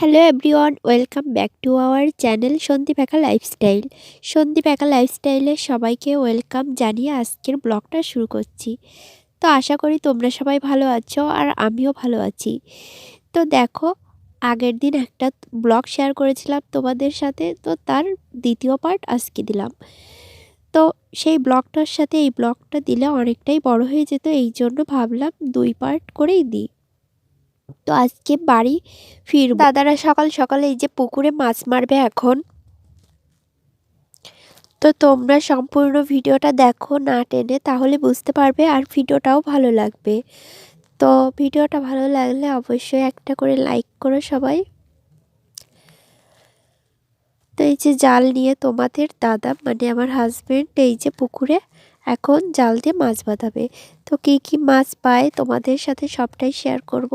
Hello everyone welcome back to our channel Sandeep একা lifestyle Sandeep একা লাইফস্টাইলে সবাইকে ওয়েলকাম জানিয়ে আজকের ব্লগটা শুরু করছি। তো আশা করি তোমরা সবাই ভালো আছো আর আমিও ভালো আছি। তো দেখো, আগের দিন একটা ব্লগ শেয়ার করেছিলাম তোমাদের সাথে, তো তার দ্বিতীয় পার্ট আজকে দিলাম। তো সেই ব্লগটার সাথে এই ব্লগটা দিলে অনেকটাই বড় হয়ে যেত এই জন্য ভাবলাম দুই পার্ট করেই দিই। তো আজকে বাড়ি ফিরব। দাদারা সকাল সকালে এই যে পুকুরে মাছ মারবে এখন। তো তোমরা সম্পূর্ণ ভিডিওটা দেখো না টেনে, তাহলে বুঝতে পারবে আর ভিডিওটাও ভালো লাগবে। তো ভিডিওটা ভালো লাগলে অবশ্যই একটা করে লাইক করো সবাই। তো এই যে জাল নিয়ে তোমাদের দাদা মানে আমার হাজব্যান্ড এই যে পুকুরে এখন জাল দিয়ে মাছ বাঁধাবে। তো কী কী মাছ পায় তোমাদের সাথে সবটাই শেয়ার করব।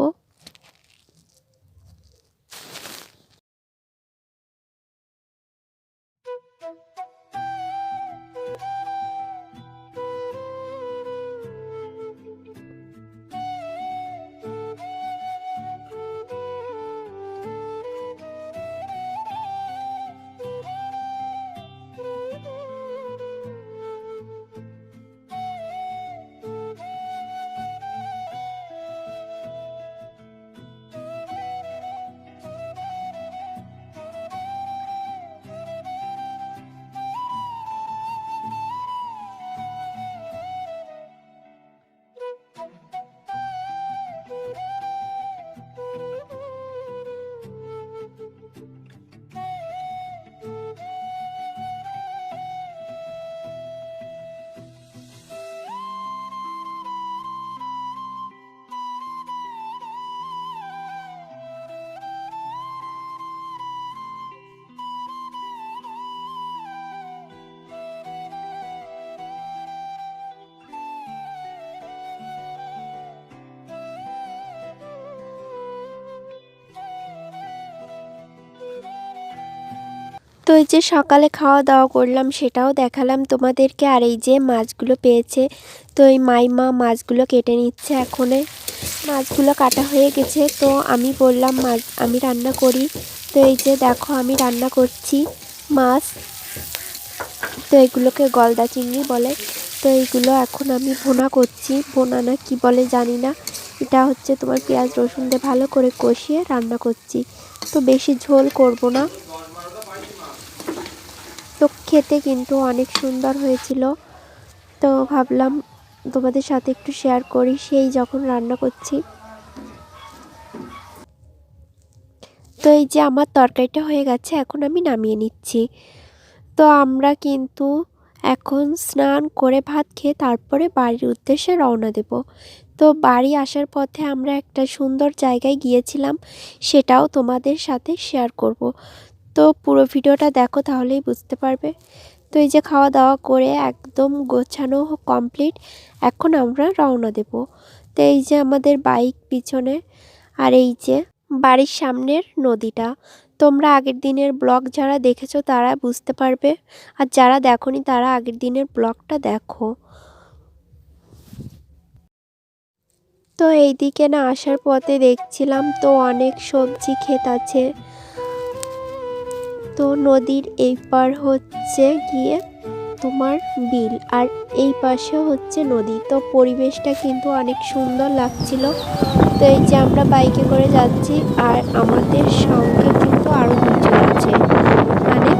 তো এই যে সকালে খাওয়া দাওয়া করলাম, সেটাও দেখালাম তোমাদেরকে। আর এই যে মাছগুলো পেয়েছে, তো এই মাইমা মাছগুলো কেটে নিচ্ছে এখনে। মাছগুলো কাটা হয়ে গেছে, তো আমি বললাম মাছ আমি রান্না করি। তো এই যে দেখো, আমি রান্না করছি মাছ। তো এগুলোকে গলদা চিংড়ি বলে। তো এইগুলো এখন আমি ভোনা করছি। ভোনা না কী বলে জানি না। এটা হচ্ছে তোমার পেঁয়াজ রসুন দিয়ে ভালো করে কষিয়ে রান্না করছি। তো বেশি ঝোল করব না। তো খেতে কিন্তু অনেক সুন্দর হয়েছিল। তো ভাবলাম তোমাদের সাথে একটু শেয়ার করি, সেই যখন রান্না করছি। তো এই যে আমার তরকারিটা হয়ে গেছে, এখন আমি নামিয়ে নিচ্ছি। তো আমরা কিন্তু এখন স্নান করে ভাত খেয়ে তারপরে বাড়ির উদ্দেশ্যে রওনা দেব। তো বাড়ি আসার পথে আমরা একটা সুন্দর জায়গায় গিয়েছিলাম, সেটাও তোমাদের সাথে শেয়ার করব। তো পুরো ভিডিওটা দেখো তাহলেই বুঝতে পারবে। তো এই যে খাওয়া দাওয়া করে একদম গোছানো কমপ্লিট এখন আমরা রওনা দেব। তো এই যে আমাদের বাইক পিছনে, আর এই যে বাড়ির সামনের নদীটা। তোমরা আগের দিনের ব্লগ যারা দেখেছ তারা বুঝতে পারবে, আর যারা দেখনি তারা আগের দিনের ব্লগটা দেখো। তো এইদিকে না আসার পথে দেখছিলাম তো অনেক সবজি ক্ষেত আছে। তো নদীর এই পার হচ্ছে গিয়ে তোমার বিল, আর এই পাশে হচ্ছে নদী। তো পরিবেশটা কিন্তু অনেক সুন্দর লাগছিল। তো এই যে আমরা বাইকে করে যাচ্ছি, আর আমাদের সঙ্গে কিন্তু আরও দুজন আছে। মানে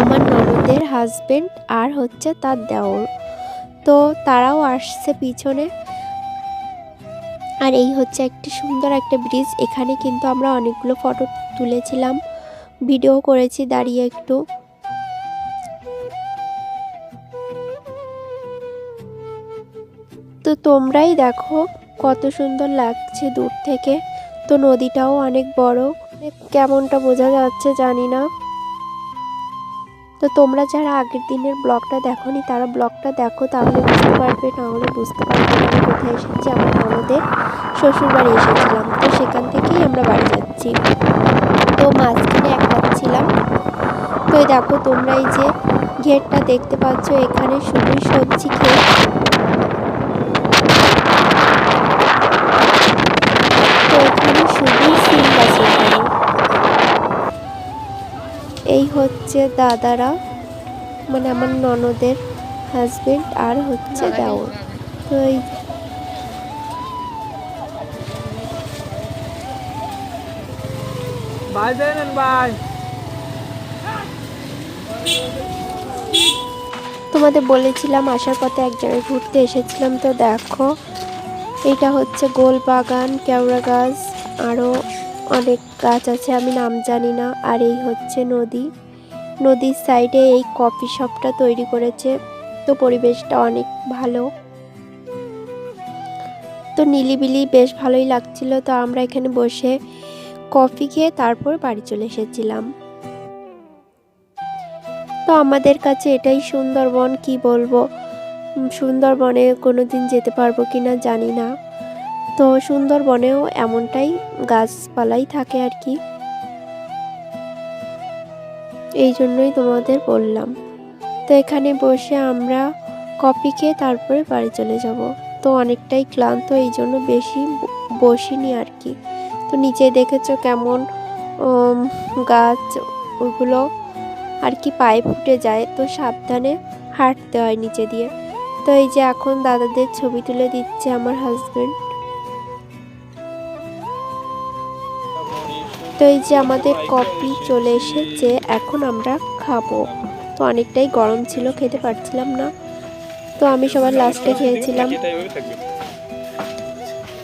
আমার ননদের হাজবেন্ড আর হচ্ছে তার দেওর। তো তারাও আসছে পিছনে। আর এই হচ্ছে একটি সুন্দর একটা ব্রিজ এখানে কিন্তু আমরা অনেকগুলো ফটো তুলেছিলাম। ভিডিও করেছি দাঁড়িয়ে একটু। তো তোমরাই দেখো কত সুন্দর লাগছে দূর থেকে। তো নদীটাও অনেক বড়। কেমনটা বোঝা যাচ্ছে জানি না। তো তোমরা যারা আগের দিনের ব্লগটা দেখোনি, তারা ব্লগটা দেখো, তাহলে বুঝতে পারবে না হলে বুঝতে পারবে না আমি কোথায় এসেছি, আমার আমাদের শ্বশুরবাড়ি এসেছিলাম। তো সেখান থেকেই আমরা বাড়ি যাচ্ছি। তো মাঝখানে তো দেখো তোমরা এই যে ঘেরটা দেখতে পাচ্ছ এখানে শুধুই সবজি খেয়ে। তো এখানে শুধুই সিম গাছ এখানে। হচ্ছে দাদারা মানে আমার ননদের হাজবেন্ড আর হচ্ছে দেওর। তো এই দেন ভাই। তোমাদের বলেছিলাম আসার পথে এক জায়গায় ঘুরতে এসেছিলাম। তো দেখো, এটা হচ্ছে গোল বাগান কেওড়া গাছ আরও অনেক গাছ আছে, আমি নাম জানি না। আর এই হচ্ছে নদী। নদীর সাইডে এই কফি শপটা তৈরি করেছে। তো পরিবেশটা অনেক ভালো। তো নিলিবিলি বেশ ভালোই লাগছিল। তো আমরা এখানে বসে কফি খেয়ে তারপর বাড়ি চলে এসেছিলাম। তো আমাদের কাছে এটাই সুন্দরবন, কি বলব? সুন্দরবনে কোনো দিন যেতে পারব কি না জানি না। তো সুন্দরবনেও এমনটাই গাছপালাই থাকে আর কি। এই জন্যই তোমাদের বললাম। তো এখানে বসে আমরা কফি খেয়ে তারপরে বাড়ি চলে যাব। তো অনেকটাই ক্লান্ত, এই জন্য বেশি বসিনি আর কি। তো নিচে দেখেছ কেমন গাছ, ওগুলো আর কি পায়ে ফুটে যায়, তো সাবধানে হাঁটতে হয় নিচে দিয়ে। তো এই যে এখন দাদাদের ছবি তুলে দিচ্ছে আমার হাজবেন্ড তো এই যে আমাদের কপি চলে এসেছে, এখন আমরা খাব। তো অনেকটাই গরম ছিল, খেতে পারছিলাম না। তো আমি সবার লাস্টে খেয়েছিলাম।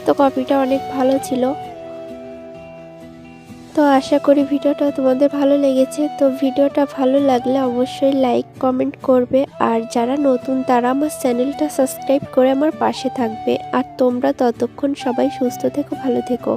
তো কপিটা অনেক ভালো ছিল। তো আশা করি ভিডিওটা তোমাদের ভালো লেগেছে। তো ভিডিওটা ভালো লাগলে অবশ্যই লাইক কমেন্ট করবে। আর যারা নতুন, তারা আমার চ্যানেলটা সাবস্ক্রাইব করে আমার পাশে থাকবে। আর তোমরা ততক্ষণ সবাই সুস্থ থেকো, ভালো থেকো।